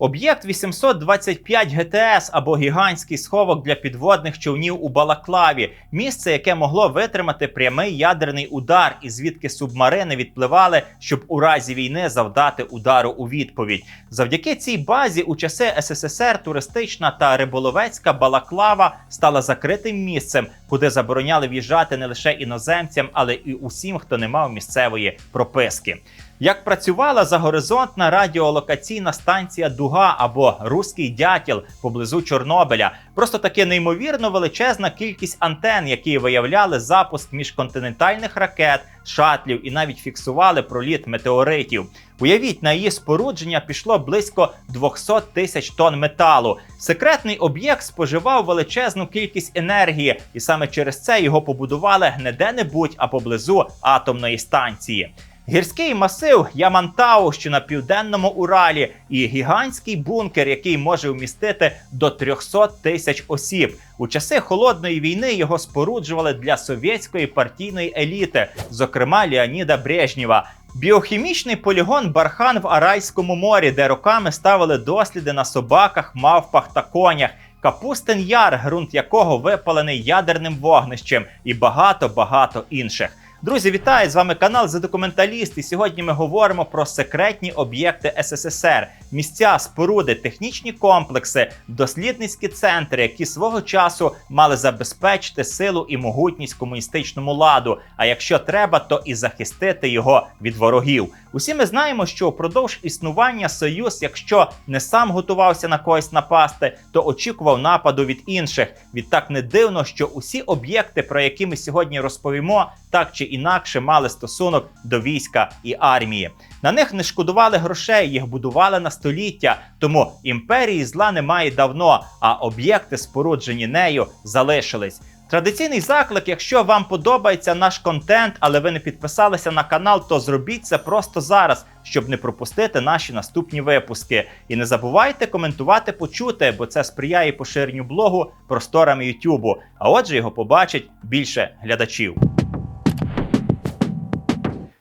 Об'єкт 825 ГТС або гігантський сховок для підводних човнів у Балаклаві, місце, яке могло витримати прямий ядерний удар, і звідки субмарини відпливали, щоб у разі війни завдати удару у відповідь. Завдяки цій базі у часи СССР туристична та риболовецька Балаклава стала закритим місцем, куди забороняли в'їжджати не лише іноземцям, але і усім, хто не мав місцевої прописки. Як працювала загоризонтна радіолокаційна станція Дуга або Руський дятел поблизу Чорнобиля, просто таки неймовірно величезна кількість антен, які виявляли запуск міжконтинентальних ракет, шатлів і навіть фіксували проліт метеоритів. Уявіть, на її спорудження пішло близько 200 тисяч тонн металу. Секретний об'єкт споживав величезну кількість енергії, і саме через це його побудували не де-небудь, а поблизу атомної станції. Гірський масив Ямантау, що на південному Уралі, і гігантський бункер, який може вмістити до 300 тисяч осіб. У часи холодної війни його споруджували для совєтської партійної еліти, зокрема Леоніда Брежнєва. Біохімічний полігон Бархан в Арайському морі, де роками ставили досліди на собаках, мавпах та конях. Капустин яр, ґрунт якого випалений ядерним вогнищем, і багато багато інших. Друзі, вітаю! З вами канал «За документаліст» І сьогодні ми говоримо про секретні об'єкти СССР, місця, споруди, технічні комплекси, дослідницькі центри, які свого часу мали забезпечити силу і могутність комуністичному ладу. А якщо треба, то і захистити його від ворогів. Усі ми знаємо, що впродовж існування Союз, якщо не сам готувався на когось напасти, то очікував нападу від інших. Відтак не дивно, що усі об'єкти, про які ми сьогодні розповімо, так чи інакше мали стосунок до війська і армії. На них не шкодували грошей, їх будували на століття. Тому імперії зла немає давно, а об'єкти, споруджені нею, залишились. Традиційний заклик, якщо вам подобається наш контент, але ви не підписалися на канал, то зробіть це просто зараз, щоб не пропустити наші наступні випуски. І не забувайте коментувати, почути, бо це сприяє поширенню блогу просторами Ютубу. А отже, його побачить більше глядачів.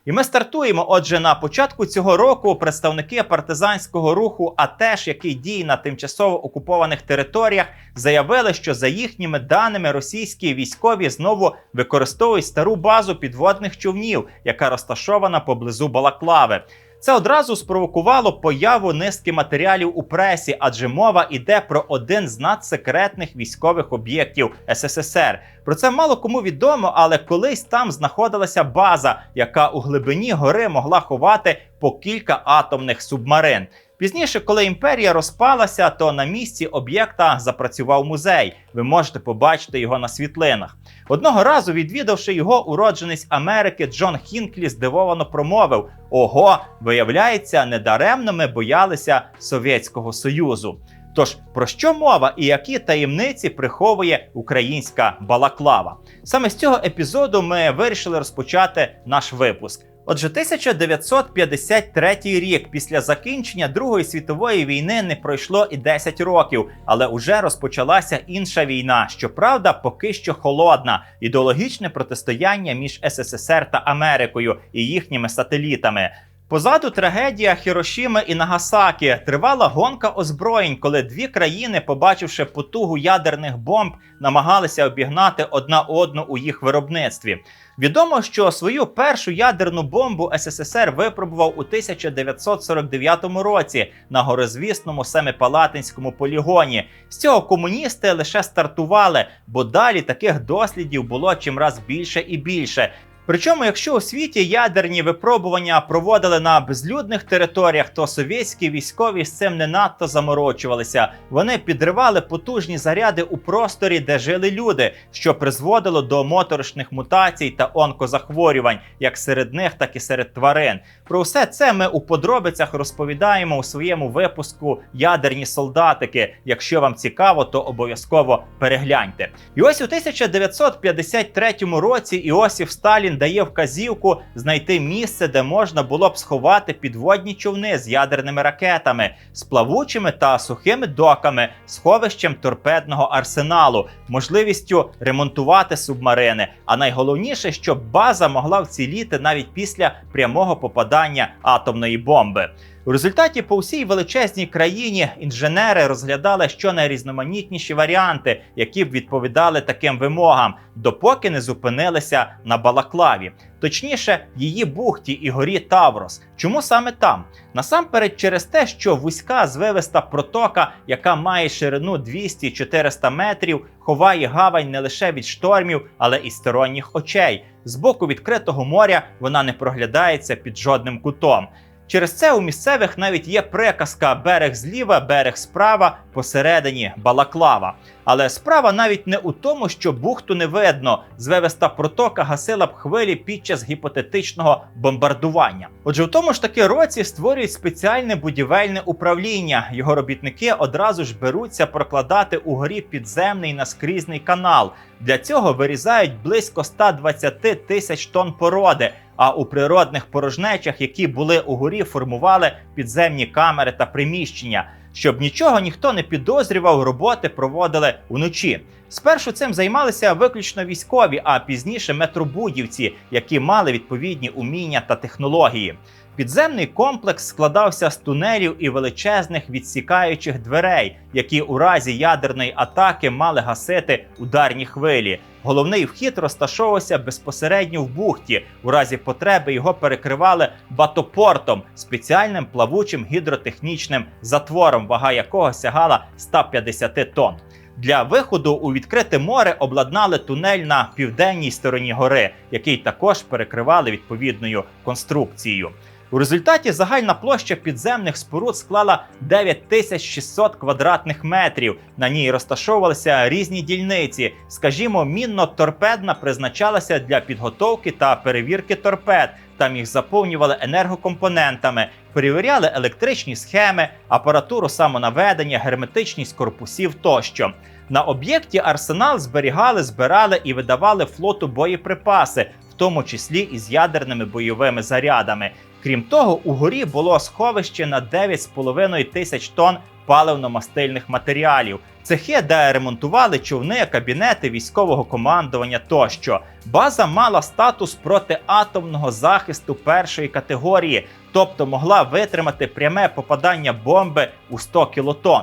І ми стартуємо. Отже, на початку цього року представники партизанського руху, а теж який діє на тимчасово окупованих територіях, заявили, що за їхніми даними російські військові знову використовують стару базу підводних човнів, яка розташована поблизу Балаклави. Це одразу спровокувало появу низки матеріалів у пресі, адже мова йде про один з надсекретних військових об'єктів СССР. Про це мало кому відомо, але колись там знаходилася база, яка у глибині гори могла ховати по кілька атомних субмарин. Пізніше, коли імперія розпалася, то на місці об'єкта запрацював музей. Ви можете побачити його на світлинах. Одного разу, відвідавши його, уродженець Америки Джон Хінклі здивовано промовив: Ого, виявляється, недаремно ми боялися Совєтського Союзу. Тож про що мова і які таємниці приховує українська балаклава? Саме з цього епізоду ми вирішили розпочати наш випуск. Отже, 1953 рік після закінчення Другої світової війни не пройшло і 10 років, але уже розпочалася інша війна. Щоправда, поки що холодна ідеологічне протистояння між СССР та Америкою і їхніми сателітами. Позаду трагедія Хірошіми і Нагасакі тривала гонка озброєнь, коли дві країни, побачивши потугу ядерних бомб, намагалися обігнати одна одну у їх виробництві. Відомо, що свою першу ядерну бомбу СССР випробував у 1949 році на горозвісному семипалатинському полігоні. З цього комуністи лише стартували, бо далі таких дослідів було чимраз більше і більше. Причому, якщо у світі ядерні випробування проводили на безлюдних територіях, то совєтські військові з цим не надто заморочувалися. Вони підривали потужні заряди у просторі, де жили люди, що призводило до моторошних мутацій та онкозахворювань, як серед них, так і серед тварин. Про все це ми у подробицях розповідаємо у своєму випуску Ядерні солдатики. Якщо вам цікаво, то обов'язково перегляньте. І ось у 1953 році Іосиф Сталін дає вказівку знайти місце, де можна було б сховати підводні човни з ядерними ракетами, з плавучими та сухими доками, сховищем торпедного арсеналу, можливістю ремонтувати субмарини. А найголовніше, щоб база могла вціліти навіть після прямого попадання атомної бомби. У результаті по всій величезній країні інженери розглядали щонайрізноманітніші варіанти, які б відповідали таким вимогам, допоки не зупинилися на Балаклаві. Точніше, її бухті і горі Таврос. Чому саме там? Насамперед, через те, що вузька звивиста протока, яка має ширину 200-400 метрів, ховає гавань не лише від штормів, але і сторонніх очей. З боку відкритого моря вона не проглядається під жодним кутом. Через це у місцевих навіть є приказка берег зліва, берег справа, посередині балаклава. Але справа навіть не у тому, що бухту не видно. Звевиста протока гасила б хвилі під час гіпотетичного бомбардування. Отже, в тому ж таки році створюють спеціальне будівельне управління. Його робітники одразу ж беруться прокладати у горі підземний наскрізний канал. Для цього вирізають близько 120 тисяч тонн породи. А у природних порожнечах, які були у горі, формували підземні камери та приміщення. Щоб нічого ніхто не підозрював, роботи проводили вночі. Спершу цим займалися виключно військові, а пізніше метробудівці, які мали відповідні уміння та технології. Підземний комплекс складався з тунелів і величезних відсікаючих дверей, які у разі ядерної атаки мали гасити ударні хвилі. Головний вхід розташовувався безпосередньо в бухті. У разі потреби його перекривали батопортом, спеціальним плавучим гідротехнічним затвором, вага якого сягала 150 тонн. Для виходу у відкрите море обладнали тунель на південній стороні гори, який також перекривали відповідною конструкцією. У результаті загальна площа підземних споруд склала 9600 квадратних метрів. На ній розташовувалися різні дільниці. Скажімо, мінно-торпедна призначалася для підготовки та перевірки торпед. Там їх заповнювали енергокомпонентами, перевіряли електричні схеми, апаратуру самонаведення, герметичність корпусів тощо. На об'єкті арсенал зберігали, збирали і видавали флоту боєприпаси, в тому числі із ядерними бойовими зарядами. Крім того, у горі було сховище на 9,5 тисяч тонн паливно-мастильних матеріалів. Цехи, де ремонтували човни, кабінети військового командування тощо. База мала статус протиатомного захисту першої категорії, тобто могла витримати пряме попадання бомби у 100 кілотон.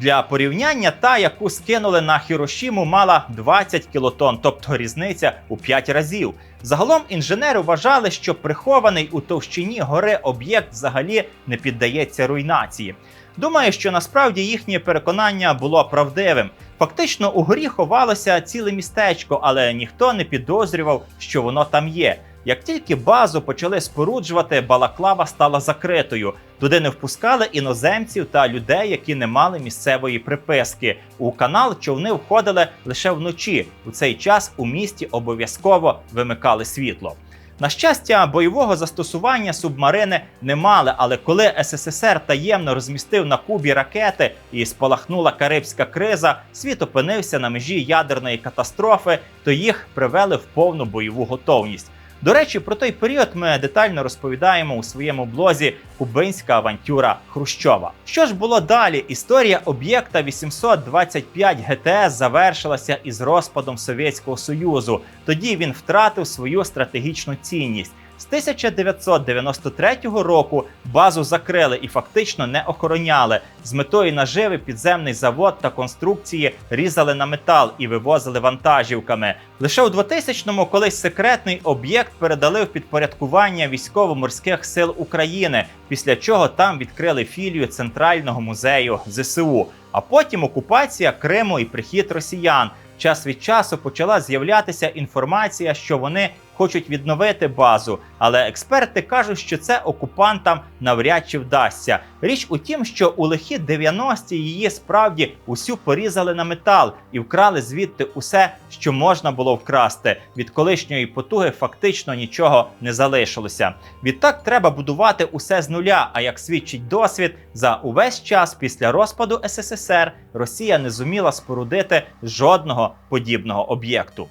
Для порівняння та, яку скинули на Хірошіму, мала 20 кілотон, тобто різниця у 5 разів. Загалом інженери вважали, що прихований у товщині гори об'єкт взагалі не піддається руйнації. Думаю, що насправді їхнє переконання було правдивим. Фактично, у горі ховалося ціле містечко, але ніхто не підозрював, що воно там є. Як тільки базу почали споруджувати, балаклава стала закритою. Туди не впускали іноземців та людей, які не мали місцевої приписки. У канал човни входили лише вночі. У цей час у місті обов'язково вимикали світло. На щастя, бойового застосування субмарини не мали, але коли СССР таємно розмістив на Кубі ракети і спалахнула Карибська криза, світ опинився на межі ядерної катастрофи, то їх привели в повну бойову готовність. До речі, про той період ми детально розповідаємо у своєму блозі Кубинська авантюра Хрущова. Що ж було далі? Історія об'єкта 825 ГТС завершилася із розпадом Совєтського Союзу. Тоді він втратив свою стратегічну цінність. З 1993 року базу закрили і фактично не охороняли. З метою наживи підземний завод та конструкції різали на метал і вивозили вантажівками. Лише у 2000-му колись секретний об'єкт передали в підпорядкування військово-морських сил України, після чого там відкрили філію Центрального музею ЗСУ. А потім окупація Криму і прихід росіян. Час від часу почала з'являтися інформація, що вони хочуть відновити базу, але експерти кажуть, що це окупантам навряд чи вдасться. Річ у тім, що у лихі 90-ті її справді усю порізали на метал і вкрали звідти усе, що можна було вкрасти. Від колишньої потуги фактично нічого не залишилося. Відтак треба будувати усе з нуля. А як свідчить досвід, за увесь час після розпаду СССР Росія не зуміла спорудити жодного подібного об'єкту.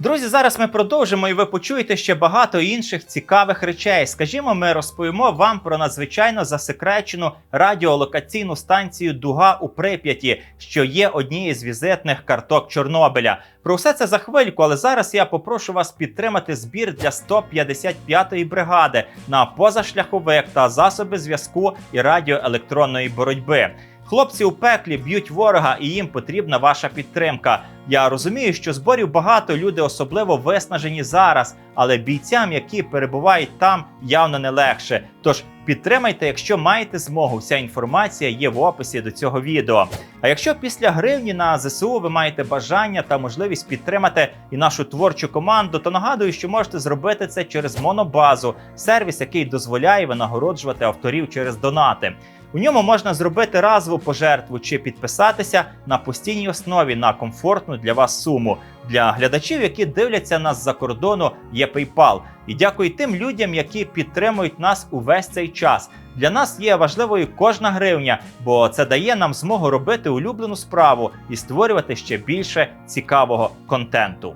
Друзі, зараз ми продовжимо, і ви почуєте ще багато інших цікавих речей. Скажімо, ми розповімо вам про надзвичайно засекречену радіолокаційну станцію Дуга у Прип'яті, що є однією з візитних карток Чорнобиля. Про все це за хвильку, але зараз я попрошу вас підтримати збір для 155-ї бригади на позашляховик та засоби зв'язку і радіоелектронної боротьби. Хлопці у пеклі б'ють ворога, і їм потрібна ваша підтримка. Я розумію, що зборів багато, люди особливо виснажені зараз, але бійцям, які перебувають там, явно не легше. Тож підтримайте, якщо маєте змогу. Вся інформація є в описі до цього відео. А якщо після гривні на ЗСУ ви маєте бажання та можливість підтримати і нашу творчу команду, то нагадую, що можете зробити це через монобазу, сервіс, який дозволяє винагороджувати авторів через донати. У ньому можна зробити разову пожертву чи підписатися на постійній основі на комфортну для вас суму. Для глядачів, які дивляться нас за кордону, є PayPal. І дякую тим людям, які підтримують нас увесь цей час. Для нас є важливою кожна гривня, бо це дає нам змогу робити улюблену справу і створювати ще більше цікавого контенту.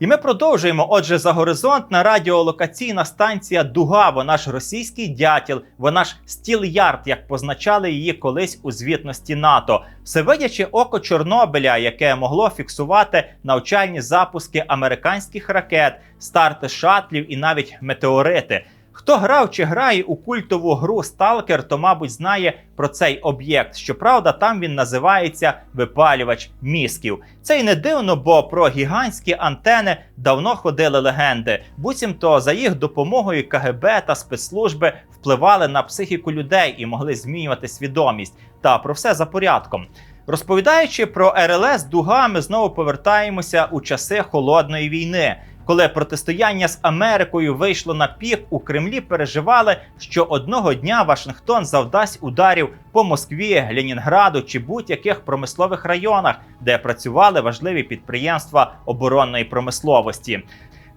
І ми продовжуємо. Отже, за горизонтна радіолокаційна станція Дуга, вона ж російський дятіл, вона ж стіл-ярд, як позначали її колись у звітності НАТО. Всевидяче око Чорнобиля, яке могло фіксувати навчальні запуски американських ракет, старти шатлів і навіть метеорити. Хто грав чи грає у культову гру Сталкер, то, мабуть, знає про цей об'єкт. Щоправда, там він називається випалювач мізків. Це й не дивно, бо про гігантські антени давно ходили легенди. Буцімто за їх допомогою КГБ та спецслужби впливали на психіку людей і могли змінювати свідомість. Та про все за порядком. Розповідаючи про РЛС Дуга, ми знову повертаємося у часи холодної війни. Коли протистояння з Америкою вийшло на пік, у Кремлі переживали, що одного дня Вашингтон завдасть ударів по Москві, Ленінграду чи будь-яких промислових районах, де працювали важливі підприємства оборонної промисловості.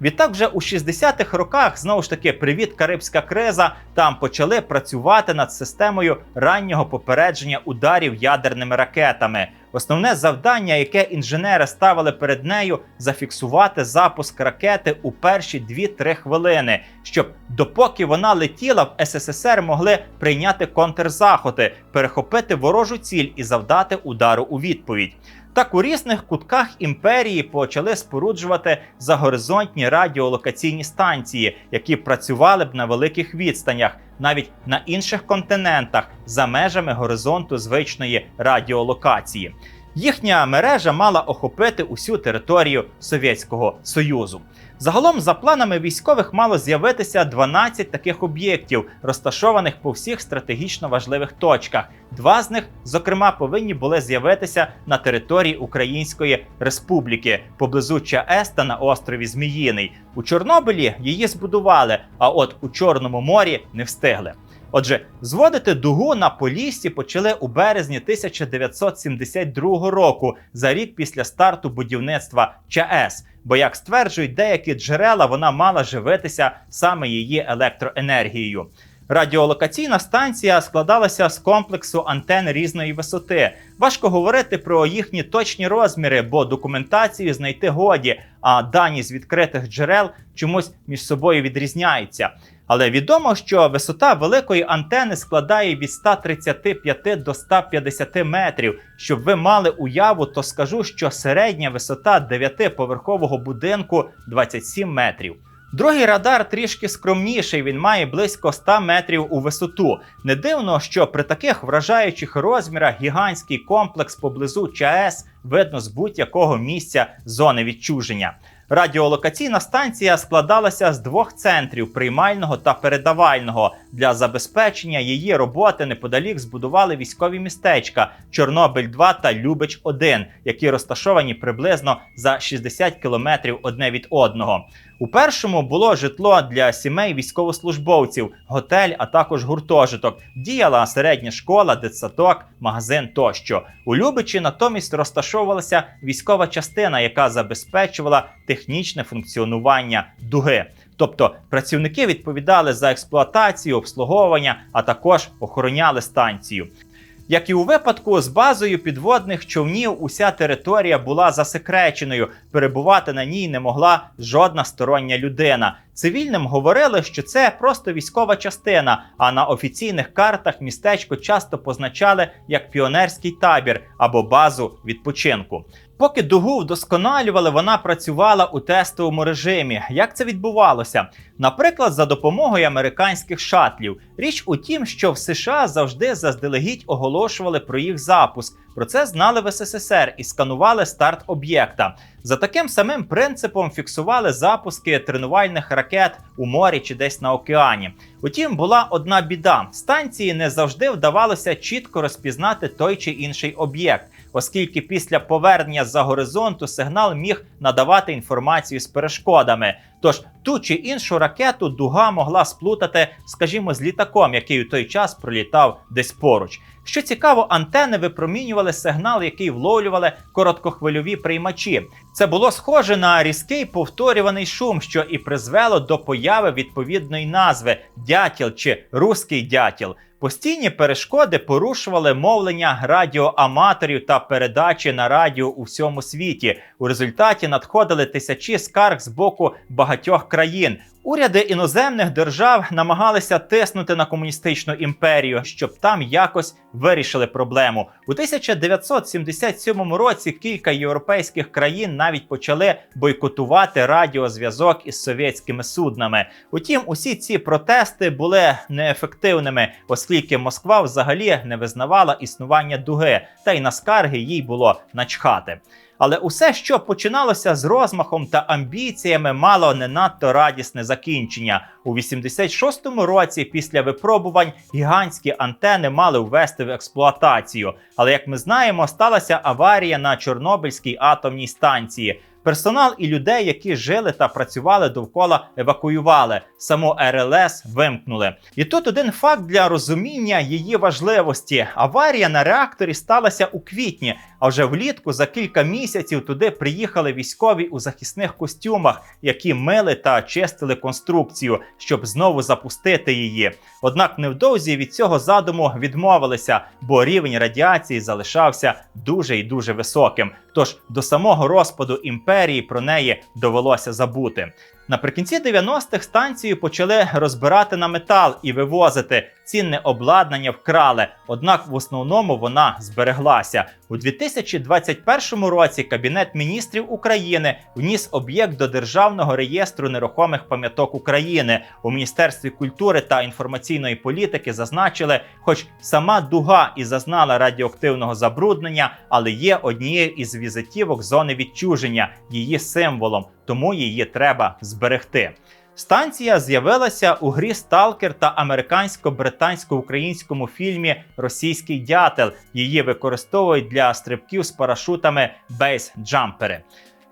Відтак, вже у 60-х роках знову ж таки привіт, Карибська криза. Там почали працювати над системою раннього попередження ударів ядерними ракетами. Основне завдання, яке інженери ставили перед нею, зафіксувати запуск ракети у перші 2-3 хвилини, щоб допоки вона летіла, в СССР могли прийняти контрзаходи, перехопити ворожу ціль і завдати удару у відповідь. Так у різних кутках імперії почали споруджувати загоризонтні радіолокаційні станції, які працювали б на великих відстанях, навіть на інших континентах за межами горизонту звичної радіолокації. Їхня мережа мала охопити усю територію Совєтського Союзу. Загалом, за планами військових, мало з'явитися 12 таких об'єктів, розташованих по всіх стратегічно важливих точках. Два з них, зокрема, повинні були з'явитися на території Української Республіки поблизу ЧАЕС та на острові Зміїний. У Чорнобилі її збудували, а от у Чорному морі не встигли. Отже, зводити дугу на Поліссі почали у березні 1972 року, за рік після старту будівництва ЧАЕС. Бо, як стверджують деякі джерела, вона мала живитися саме її електроенергією. Радіолокаційна станція складалася з комплексу антен різної висоти. Важко говорити про їхні точні розміри, бо документацію знайти годі, а дані з відкритих джерел чомусь між собою відрізняються. Але відомо, що висота великої антени складає від 135 до 150 метрів. Щоб ви мали уяву, то скажу, що середня висота 9-поверхового будинку 27 метрів. Другий радар трішки скромніший, він має близько 100 метрів у висоту. Не дивно, що при таких вражаючих розмірах гігантський комплекс поблизу ЧАЕС видно з будь-якого місця зони відчуження. Радіолокаційна станція складалася з двох центрів приймального та передавального. Для забезпечення її роботи неподалік збудували військові містечка Чорнобиль 2 та Любич 1 які розташовані приблизно за 60 кілометрів одне від одного. У першому було житло для сімей військовослужбовців, готель, а також гуртожиток. Діяла середня школа, дитсадок, магазин тощо. У Любичі натомість розташовувалася військова частина, яка забезпечувала технічне функціонування дуги. Тобто працівники відповідали за експлуатацію, обслуговування, а також охороняли станцію. Як і у випадку з базою підводних човнів, уся територія була засекреченою. Перебувати на ній не могла жодна стороння людина. Цивільним говорили, що це просто військова частина. А на офіційних картах містечко часто позначали як піонерський табір або базу відпочинку. Поки дугу вдосконалювали, вона працювала у тестовому режимі. Як це відбувалося? Наприклад, за допомогою американських шатлів. Річ у тім, що в США завжди заздалегідь оголошували про їх запуск. Про це знали в СССР і сканували старт об'єкта. За таким самим принципом фіксували запуски тренувальних ракет у морі чи десь на океані. Утім, була одна біда: станції не завжди вдавалося чітко розпізнати той чи інший об'єкт, оскільки після повернення за горизонту сигнал міг надавати інформацію з перешкодами. Тож ту чи іншу ракету дуга могла сплутати, скажімо, з літаком, який у той час пролітав десь поруч. Що цікаво, антени випромінювали сигнал, який вловлювали короткохвильові приймачі. Це було схоже на різкий повторюваний шум, що і призвело до появи відповідної назви дятіл чи руський дятіл. Постійні перешкоди порушували мовлення радіоаматорів та передачі на радіо у всьому світі. У результаті надходили тисячі скарг з боку багатьох країн. Уряди іноземних держав намагалися тиснути на комуністичну імперію, щоб там якось вирішили проблему. У 1977 році кілька європейських країн навіть почали бойкотувати радіозв'язок із совєтськими суднами. Утім, усі ці протести були неефективними, оскільки Москва взагалі не визнавала існування дуги, та й на скарги їй було начхати. Але усе, що починалося з розмахом та амбіціями, мало не надто радісне закінчення. У 86-му році, після випробувань, гігантські антени мали ввести в експлуатацію. Але як ми знаємо, сталася аварія на Чорнобильській атомній станції. Персонал і людей, які жили та працювали довкола, евакуювали. Саму РЛС вимкнули. І тут один факт для розуміння її важливості: аварія на реакторі сталася у квітні, а вже влітку за кілька місяців туди приїхали військові у захисних костюмах, які мили та чистили конструкцію, щоб знову запустити її. Однак невдовзі від цього задуму відмовилися, бо рівень радіації залишався дуже і дуже високим. Тож до самого розпаду імперії про неї довелося забути. Наприкінці 90-х станцію почали розбирати на метал і вивозити. Цінне обладнання вкрали, однак в основному вона збереглася. У 2021 році Кабінет міністрів України вніс об'єкт до Державного реєстру нерухомих пам'яток України. У Міністерстві культури та інформаційної політики зазначили, хоч сама дуга і зазнала радіоактивного забруднення, але є однією із візитівок зони відчуження, її символом, тому її треба зберегти. Станція з'явилася у грі Сталкер та американсько-британсько-українському фільмі Російський дятел. Її використовують для стрибків з парашутами бейс-джампери.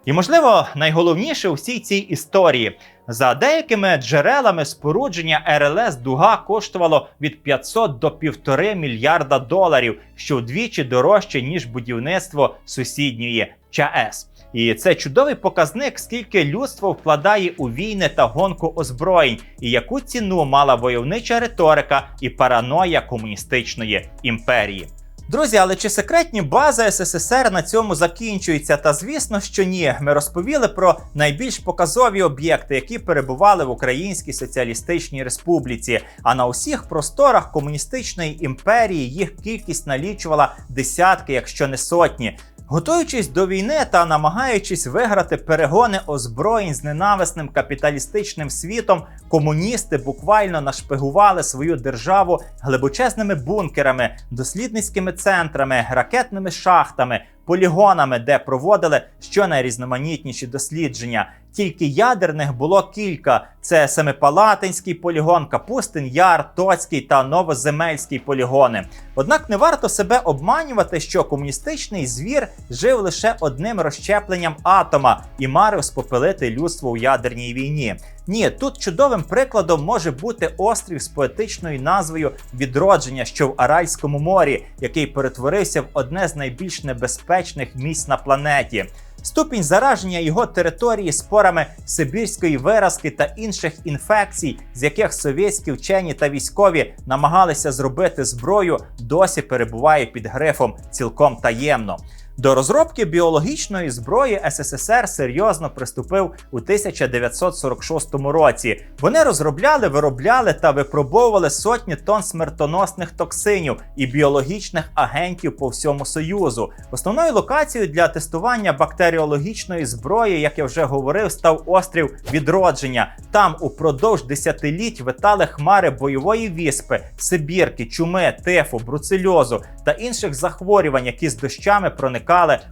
І, можливо, найголовніше у всій цій історії. За деякими джерелами спорудження РЛС дуга коштувало від 500 до 1,5 мільярда доларів, що вдвічі дорожче ніж будівництво сусідньої ЧАЕС. І це чудовий показник, скільки людство вкладає у війни та гонку озброєнь, і яку ціну мала войовнича риторика і параноя комуністичної імперії. Друзі, але чи секретні бази СССР на цьому закінчуються? Та звісно, що ні. Ми розповіли про найбільш показові об'єкти, які перебували в Українській Соціалістичній Республіці. А на усіх просторах комуністичної імперії їх кількість налічувала десятки, якщо не сотні. Готуючись до війни та намагаючись виграти перегони озброєнь з ненависним капіталістичним світом, комуністи буквально нашпигували свою державу глибочезними бункерами, дослідницькими центрами, ракетними шахтами, полігонами, де проводили щонайрізноманітніші дослідження. Тільки ядерних було кілька: це Семипалатинський полігон, Капустин Яр, Тоцький та Новоземельський полігони. Однак не варто себе обманювати, що комуністичний звір жив лише одним розщепленням атома і марив спопелити людство у ядерній війні. Ні, тут чудовим прикладом може бути острів з поетичною назвою Відродження, що в Аральському морі, який перетворився в одне з найбільш небезпечних місць на планеті. Ступінь зараження його території спорами сибірської виразки та інших інфекцій, з яких совєтські вчені та військові намагалися зробити зброю, досі перебуває під грифом цілком таємно. До розробки біологічної зброї СССР серйозно приступив у 1946 році. Вони розробляли, виробляли та випробовували сотні тонн смертоносних токсинів і біологічних агентів по всьому Союзу. Основною локацією для тестування бактеріологічної зброї, як я вже говорив, став острів відродження. Там упродовж десятиліть витали хмари бойової віспи, сибірки, чуми, тифу, бруцельозу та інших захворювань, які з дощами проникали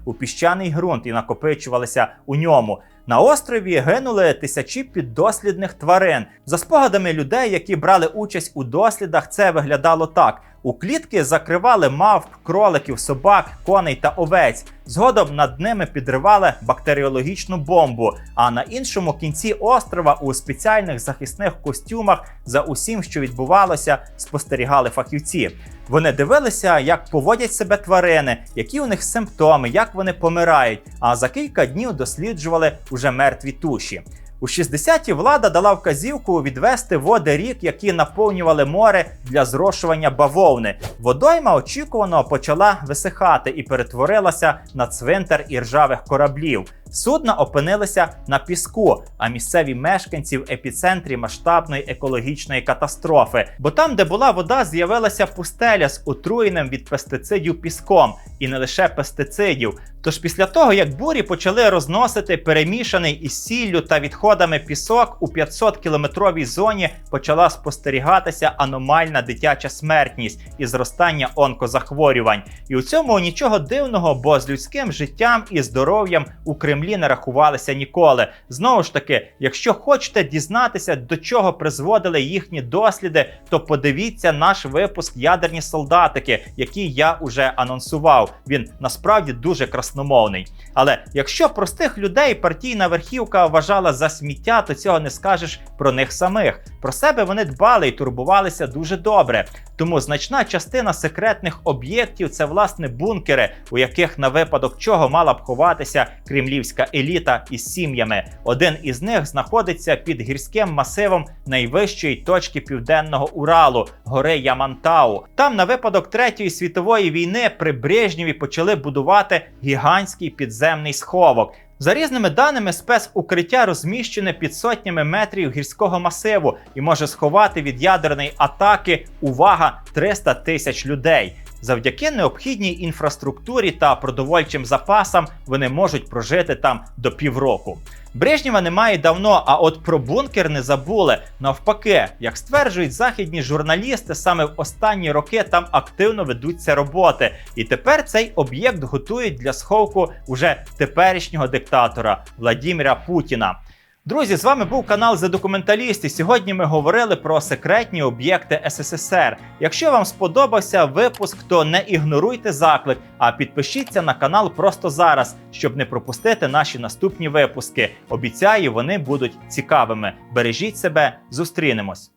у піщаний ґрунт і накопичувалися у ньому. На острові гинули тисячі піддослідних тварин. За спогадами людей, які брали участь у дослідах, це виглядало так: у клітки закривали мавп, кроликів, собак, коней та овець. Згодом над ними підривали бактеріологічну бомбу. А на іншому кінці острова у спеціальних захисних костюмах за усім, що відбувалося, спостерігали фахівці. Вони дивилися, як поводять себе тварини, які у них симптоми, як вони помирають. А за кілька днів досліджували уже мертві туші. У 60-ті влада дала вказівку відвести води рік, які наповнювали море для зрошування бавовни. Водойма очікувано почала висихати і перетворилася на цвинтар іржавих кораблів. Судна опинилися на піску, а місцеві мешканці в епіцентрі масштабної екологічної катастрофи. Бо там, де була вода, з'явилася пустеля з отруєним від пестицидів піском, і не лише пестицидів. Тож після того, як бурі почали розносити перемішаний із сіллю та відходами пісок, у 500 кілометровій зоні почала спостерігатися аномальна дитяча смертність і зростання онкозахворювань. І у цьому нічого дивного, бо з людським життям і здоров'ям у Кремлі не рахувалися ніколи. Знову ж таки, якщо хочете дізнатися, до чого призводили їхні досліди, то подивіться наш випуск Ядерні солдатики, який я уже анонсував. Він насправді дуже красномовний. Але якщо простих людей партійна верхівка вважала за сміття, то цього не скажеш про них самих. Про себе вони дбали і турбувалися дуже добре. Тому значна частина секретних об'єктів це власне бункери, у яких на випадок чого мала б ховатися кремлівська еліта із сім'ями. Один із них знаходиться під гірським масивом найвищої точки південного Уралу гори Ямантау. Там на випадок Третьої світової війни при Брежнєві почали будувати гігантський підземний сховок. За різними даними, спецукриття розміщене під сотнями метрів гірського масиву і може сховати від ядерної атаки увага 300 тисяч людей. Завдяки необхідній інфраструктурі та продовольчим запасам вони можуть прожити там до півроку. Брежнєва немає давно, а от про бункер не забули. Навпаки, як стверджують західні журналісти, саме в останні роки там активно ведуться роботи. І тепер цей об'єкт готують для сховку уже теперішнього диктатора Владіміра Путіна. Друзі, з вами був канал «За документалісти». Сьогодні ми говорили про секретні об'єкти СССР. Якщо вам сподобався випуск, то не ігноруйте заклик, а підпишіться на канал просто зараз, щоб не пропустити наші наступні випуски. Обіцяю, вони будуть цікавими. Бережіть себе, зустрінемось.